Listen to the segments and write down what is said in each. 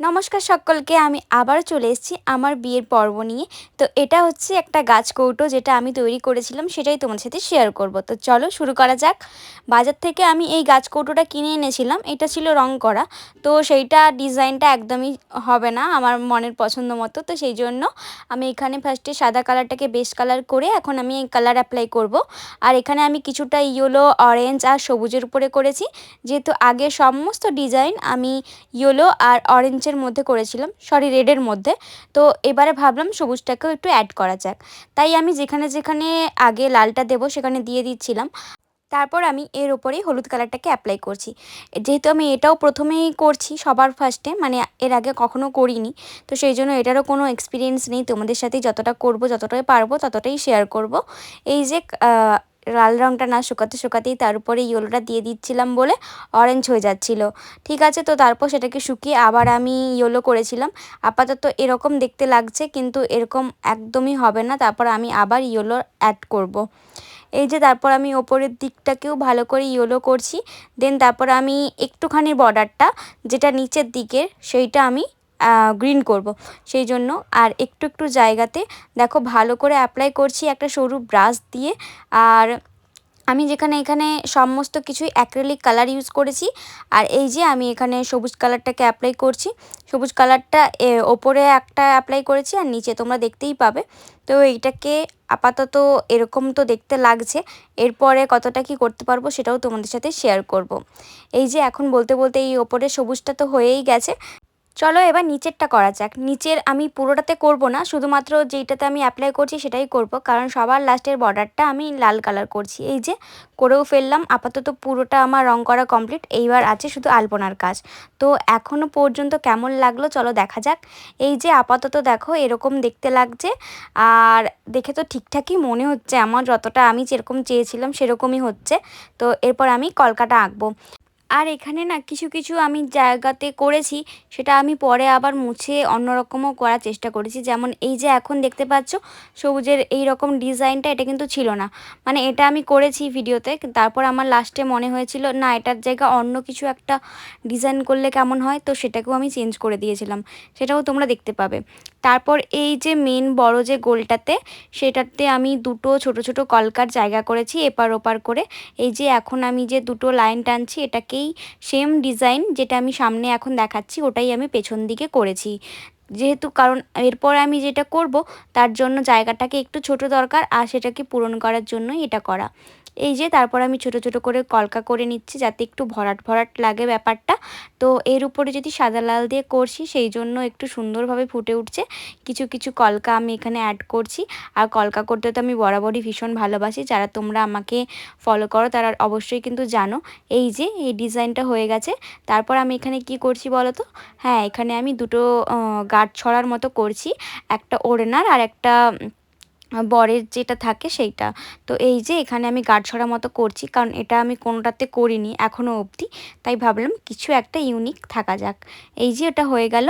নমস্কার সকলকে, আমি আবার চলে এসেছি আমার বিয়ের পর্ব নিয়ে। তো এটা হচ্ছে একটা গাছ কৌটো যেটা আমি তৈরি করেছিলাম, সেটাই তোমার সাথে শেয়ার করব। তো চলো শুরু করা যাক। বাজার থেকে আমি এই গাছ কৌটোটা কিনে এনেছিলাম, এটা ছিল রং করা। তো সেইটা ডিজাইনটা একদমই হবে না আমার মনের পছন্দ মতো। তো সেই জন্য আমি এখানে ফার্স্টে সাদা কালারটাকে বেশ কালার করে এখন আমি এই কালার অ্যাপ্লাই করব। আর এখানে আমি কিছুটা ইয়েলো অরেঞ্জ আর সবুজের উপরে করেছি। যেহেতু আগে সমস্ত ডিজাইন আমি ইয়েলো আর অরেঞ্জ অরেঞ্জের মধ্যে করেছিলাম সরি রেডের মধ্যে। তো এবারে ভাবলাম সবুজটাকেও একটু অ্যাড করা যাক। তাই আমি যেখানে যেখানে আগে লালটা দেবো, সেখানে দিয়ে দিচ্ছিলাম। তারপর আমি এর ওপরেই হলুদ কালারটাকে অ্যাপ্লাই করছি। যেহেতু আমি এটাও প্রথমেই করছি সবার ফার্স্টে মানে এর আগে কখনো করিনি। তো সেই জন্য এটারও কোনো এক্সপিরিয়েন্স নেই। তোমাদের সাথেই যতটা করব, যতটাই পারব, ততটাই শেয়ার করব। এই যে লাল রঙটা না শুকাতে শুকাতেই তার উপরে ইয়েলোটা দিয়ে দিচ্ছিলাম বলে অরেঞ্জ হয়ে যাচ্ছিল। ঠিক আছে, তো তারপর সেটাকে শুকিয়ে আবার আমি ইয়েলো করেছিলাম। আপাতত এরকম দেখতে লাগছে, কিন্তু এরকম একদমই হবে না। তারপর আমি আবার ইয়েলো অ্যাড করব। এই যে তারপর আমি ওপরের দিকটাকেও ভালো করে ইয়েলো করছি। দেন তারপর আমি একটুখানি বর্ডারটা যেটা নিচের দিকের, সেইটা আমি গ্রিন করব। সেই জন্য আর একটু একটু জায়গাতে দেখো ভালো করে অ্যাপ্লাই করছি একটা সরু ব্রাশ দিয়ে। আর আমি যেখানে এখানে সমস্ত কিছুই অ্যাক্রেলিক কালার ইউজ করেছি। আর এই যে আমি এখানে সবুজ কালারটাকে অ্যাপ্লাই করছি। সবুজ কালারটা ওপরে একটা অ্যাপ্লাই করেছি আর নিচে তোমরা দেখতেই পাবে। তো এইটাকে আপাতত এরকম তো দেখতে লাগছে। এরপরে কতটা কি করতে পারব সেটাও তোমাদের সাথে শেয়ার করব। এই যে এখন বলতে বলতে এই ওপরে সবুজটা তো হয়েই গেছে। চলো এবার নিচেরটা করা যাক। নিচের আমি পুরোটাতে করব না, শুধুমাত্র যেইটাতে আমি অ্যাপ্লাই করছি সেটাই করব, কারণ সবার লাস্টের বর্ডারটা আমি লাল কালার করছি। এই যে, করেও ফেললাম, আপাতত পুরোটা আমার রং করা কমপ্লিট এইবার আছে শুধু আলপনার কাজ। তো এখনও পর্যন্ত কেমন লাগল চলো দেখা যাক। এই যে, আপাতত দেখো, এরকম দেখতে লাগছে, আর দেখে তো ঠিকঠাকই মনে হচ্ছে, আমার যতটা আমি যেরকম চেয়েছিলাম সেরকমই হচ্ছে। তো এরপর আমি কলকাটা আঁকবো। আর এখানে না কিছু কিছু আমি জায়গাতে করেছি, সেটা আমি পরে আবার মুছে অন্যরকমও করার চেষ্টা করেছি। যেমন এই যে এখন দেখতে পাচ্ছ, সবুজের এই রকম ডিজাইনটা এটা কিন্তু ছিল না। মানে এটা আমি করেছি ভিডিওতে, তারপর আমার লাস্টে মনে হয়েছিল, না এটার জায়গা অন্য কিছু একটা ডিজাইন করলে কেমন হয়, তো সেটাকেও আমি চেঞ্জ করে দিয়েছিলাম। সেটাও তোমরা দেখতে পাবে। তারপর এই যে মেন বড় যে গোলটাতে, সেটাতে আমি দুটো ছোট ছোট কলকার জায়গা করেছি, এপার ওপার করে। এই যে এখন আমি যে দুটো লাইন টানছি এটাকেই সেম ডিজাইন যেটা আমি সামনে এখন দেখাচ্ছি ওটাই আমি পেছন দিকে করেছি। যেহেতু কারণ এরপর আমি যেটা করব, তার জন্য জায়গাটাকে একটু ছোট দরকার, আর সেটাকে পূরণ করার জন্যই এটা করা। এই যে, তারপর আমি ছোট ছোট করে কলকা করে নিচ্ছি, যাতে একটু ভরাট ভরাট লাগে ব্যাপারটা। তো এর উপরে যদি সাদা লাল দিয়ে করছি, সেই জন্য একটু সুন্দরভাবে ফুটে উঠছে। কিছু কিছু কলকা আমি এখানে অ্যাড করছি। আর কলকা করতে তো আমি বরাবরই ভীষণ ভালোবাসি। যারা তোমরা আমাকে ফলো করো, তারা অবশ্যই কিন্তু জানো। এই যে, এই ডিজাইনটা হয়ে গেছে। তারপর আমি এখানে কি করছি বলো তো? হ্যাঁ এখানে আমি দুটো গাঠ ছড়ার মতো করছি, একটা ওড়নার আর একটা বরের যেটা থাকে সেইটা। তো এই যে এখানে আমি গাঢ় ছড়া মতো করছি, কারণ এটা আমি কোনোটাতে করিনি এখনও অবধি, তাই ভাবলাম কিছু একটা ইউনিক থাকা যাক। এই যে এটা হয়ে গেল।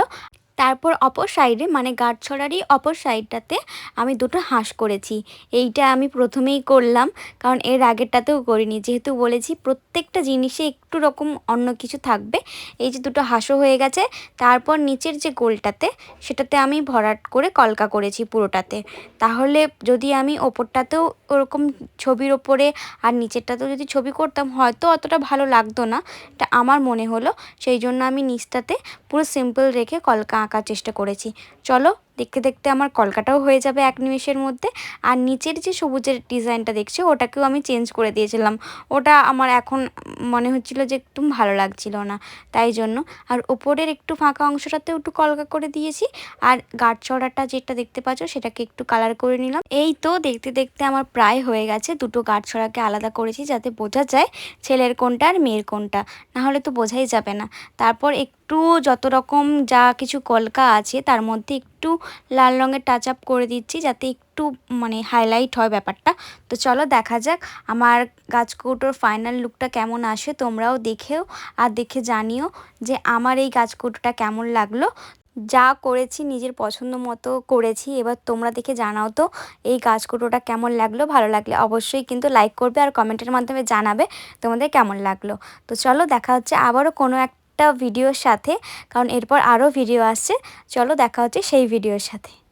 তারপর অপর সাইডে মানে গাঁটছড়ারই অপর সাইডটাতে আমি দুটো হাঁস করেছি। এইটা আমি প্রথমেই করলাম, কারণ এর আগেরটাতেও করিনি। যেহেতু বলেছি, প্রত্যেকটা জিনিসে একটু রকম অন্য কিছু থাকবে। এই যে দুটো হাঁসও হয়ে গেছে, তারপর নিচের যে গোলটাতে, সেটাতে আমি ভরাট করে কলকা করেছি পুরোটাতে। তাহলে যদি আমি ওপরটাতেও ওরকম ছবির ওপরে আর নিচেরটাতেও যদি ছবি করতাম, হয়তো অতটা ভালো লাগতো না। এটা আমার মনে হলো, সেই জন্য আমি নিচটাতে পুরো সিম্পল রেখে কলকা আঁকার চেষ্টা করেছি। চলো দেখতে দেখতে আমার কলকাটাও হয়ে যাবে এক নিমেষের মধ্যে। আর নিচের যে সবুজের ডিজাইনটা দেখছে, ওটাকেও আমি চেঞ্জ করে দিয়েছিলাম। ওটা আমার এখন মনে হচ্ছিল যে একটু ভালো লাগছিল না, তাই জন্য। আর ওপরের একটু ফাঁকা অংশটাতেও একটু কলকা করে দিয়েছি। আর গাঢ় চড়াটা যেটা দেখতে পাচ্ছ, সেটাকে একটু কালার করে নিলাম। এই তো দেখতে দেখতে আমার প্রায় হয়ে গেছে। দুটো গাঢ় ছড়াকে আলাদা করেছি যাতে বোঝা যায় ছেলের কোনটা আর মেয়ের কোনটা। নাহলে তো বোঝাই যাবে না। তারপর একটু যত রকম যা কিছু কলকা আছে, তার মধ্যে একটু লাল রঙের টাচ আপ করে দিচ্ছি যাতে একটু মানে হাইলাইট হয় ব্যাপারটা। তো চলো দেখা যাক আমার গাছকৌটোর ফাইনাল লুকটা কেমন আসে, তোমরাও দেখেও আর দেখে জানিও যে আমার এই গাছকৌটোটা কেমন লাগল। যা করেছি নিজের পছন্দ মতো করেছি, এবার তোমরা দেখে জানাও তো এই গাছকুটোটা কেমন লাগল। ভালো লাগলে অবশ্যই কিন্তু লাইক করবে আর কমেন্টের মাধ্যমে জানাবে তোমাদের কেমন লাগল। তো চলো দেখা হচ্ছে আবারও কোনো এক ভিডিওর সাথে কারণ এরপর আরও ভিডিও আসছে। চলো দেখা হচ্ছে সেই ভিডিওর সাথে।